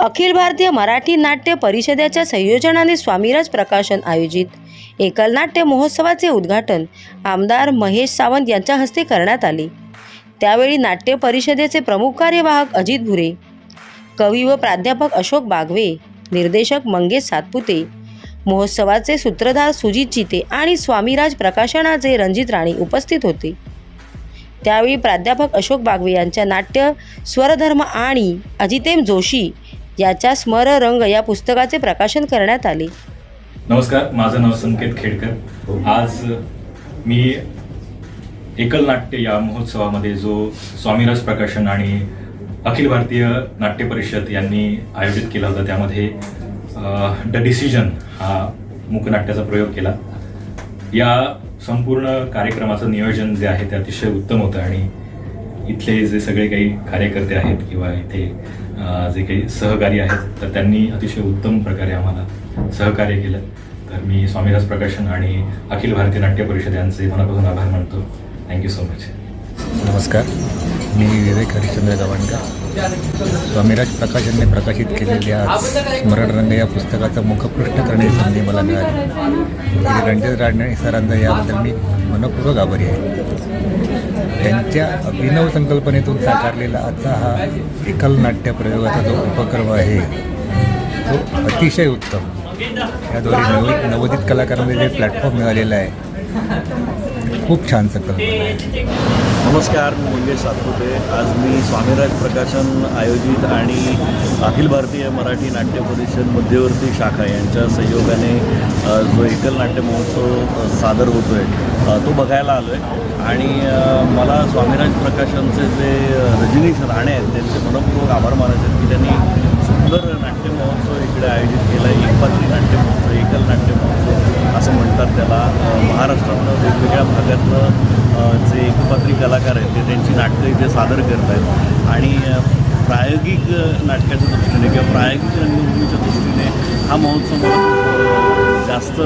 अखिल भारतीय मराठी नाट्य परिषदेच्या संयोजनाने स्वामीराज प्रकाशन आयोजित. एकल नाट्य महोत्सवाचे उद्घाटन आमदार महेश सावंत यांच्या हस्ते करण्यात आले. त्यावेळी नाट्य परिषदेचे प्रमुख कार्यवाहक अजित भुरे कवी व प्राध्यापक अशोक बागवे निर्देशक मंगेश सातपुते महोत्सवाचे सूत्रधार सुजित चिते आणि स्वामीराज प्रकाशनाचे रणजित राणे उपस्थित होते. त्यावेळी प्राध्यापक अशोक बागवे यांच्या नाट्य स्वरधर्म आणि अजितेम जोशी याच्या स्मररंग या पुस्तकाचे प्रकाशन करण्यात आले. नमस्कार माझं नाव संकेत खेडकर. आज मी एकल नाट्य या महोत्सवामध्ये जो स्वामीराज प्रकाशन आणि अखिल भारतीय नाट्य परिषद यांनी आयोजित केला होता त्यामध्ये द डिसिजन हा मूकनाट्याचा प्रयोग केला. या संपूर्ण कार्यक्रमाचं नियोजन जे आहे ते अतिशय उत्तम होतं आणि इथले जे सगळे काही कार्यकर्ते आहेत किंवा इथे जे काही सहकारी आहेत तर त्यांनी अतिशय उत्तम प्रकारे आम्हाला सहकार्य केलं. तर मी स्वामीराज प्रकाशन आणि अखिल भारतीय नाट्य परिषद यांचे मनापासून आभार मानतो. थँक्यू सो मच नमस्कार. मी विवेक हरिश्चंद्र गवाणकर स्वामीराज प्रकाशनने प्रकाशित केलेल्या स्मरणरंग या पुस्तकाचं मुखपृष्ठ करण्याची संधी मला मिळाली. रणजित राणे सरांचा याबद्दल मी मनपूर्वक आभारी आहे. त्यांच्या अभिनव संकल्पनेतून साकारलेला आजचा हा एकल नाट्य प्रयोगाचा जो उपक्रम आहे तो अतिशय उत्तम. याद्वारे नव नवोदित कलाकारांना जे प्लॅटफॉर्म मिळालेला आहे खूप छान संकल्पना आहे. नमस्कार मी मंगेश सातपुते. आज मी स्वामीराज प्रकाशन आयोजित आणि अखिल भारतीय मराठी नाट्य परिषद मध्यवर्ती शाखा यांच्या सहयोगाने जो एकल नाट्य महोत्सव सादर होतो आहे तो बघायला आलो आहे आणि मला स्वामीराज प्रकाशनचे जे रजनीश राणे आहेत त्यांचे मनपूर्वक आभार मानायचे आहेत की त्यांनी सुंदर नाट्य महोत्सव इकडे आयोजित केला आहे एकपात्री नाट्य महोत्सव एकल नाट्य महोत्सव. म्हणतात त्याला अ, महाराष्ट्रातनं वेगवेगळ्या भागातनं जे एकपात्री कलाकार आहेत ते त्यांची नाटकं इथे सादर करत आहेत आणि प्रायोगिक नाटकाच्या दृष्टीने किंवा प्रायोगिक रंगभूमीच्या दृष्टीने हा महोत्सव मला जास्त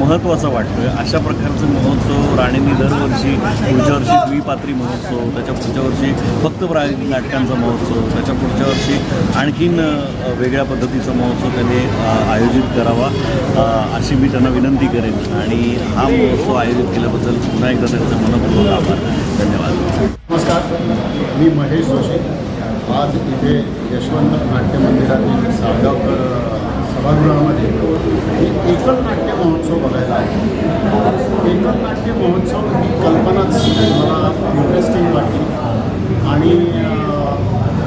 महत्त्वाचा वाटतो आहे अशा प्रकारचे महोत्सव राणेंनी दरवर्षी पुढच्या वर्षी द्विपात्री महोत्सव त्याच्या पुढच्या वर्षी फक्त प्रायोगिक नाटकांचा महोत्सव त्याच्या पुढच्या वर्षी आणखीन वेगळ्या पद्धतीचा महोत्सव त्यांनी आयोजित करावा अशी मी त्यांना विनंती करेन. आणि हा महोत्सव आयोजित केल्याबद्दल पुन्हा एकदा त्यांचा मनपूर्वक आभार. धन्यवाद. नमस्कार. मी महेश जोशी. आज इथे यशवंत नाट्य मंदिरातील सावगावकर अ, सभागृहामध्ये मी एकल नाट्य महोत्सव बघायला आहे एकल नाट्य महोत्सव ही कल्पनाच मला इंटरेस्टिंग वाटली आणि अ,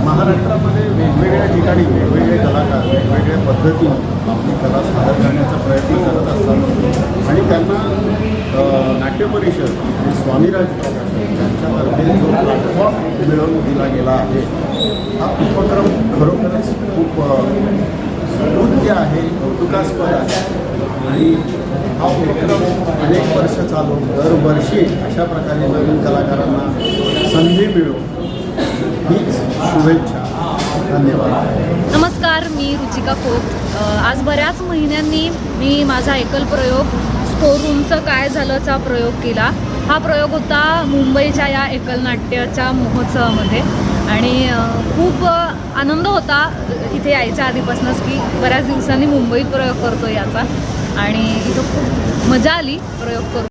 महाराष्ट्रामध्ये वेगवेगळ्या ठिकाणी वेगवेगळे कलाकार वेगवेगळ्या पद्धतीनं आपली कला सादर करण्याचा प्रयत्न करत असतात आणि त्यांना नाट्य परिषद स्वामीराज प्रकाशन यांच्यातर्फे जो प्लॅटफॉर्म मिळवून दिला गेला आहे हा उपक्रम खरोखरच खूप अ, स्तुत्य आहे कौतुकास्पद आहे. आणि हा उपक्रम अनेक वर्ष चालू दरवर्षी अशा प्रकारे नवीन कलाकारांना संधी मिळो हीच शुभेच्छा. धन्यवाद. नमस्कार. मी रुचिका खोत आज बऱ्याच महिन्यांनी मी माझा एकल प्रयोग स्टोर रूमचं काय झालंचा प्रयोग केला. हा प्रयोग होता मुंबईच्या या एकल नाट्याच्या महोत्सवामध्ये. आणि खूप आनंद होता इथे यायच्या आधीपासूनच की बऱ्याच दिवसांनी मुंबईत प्रयोग करतो याचा. आणि इथं खूप मजा आली प्रयोग करून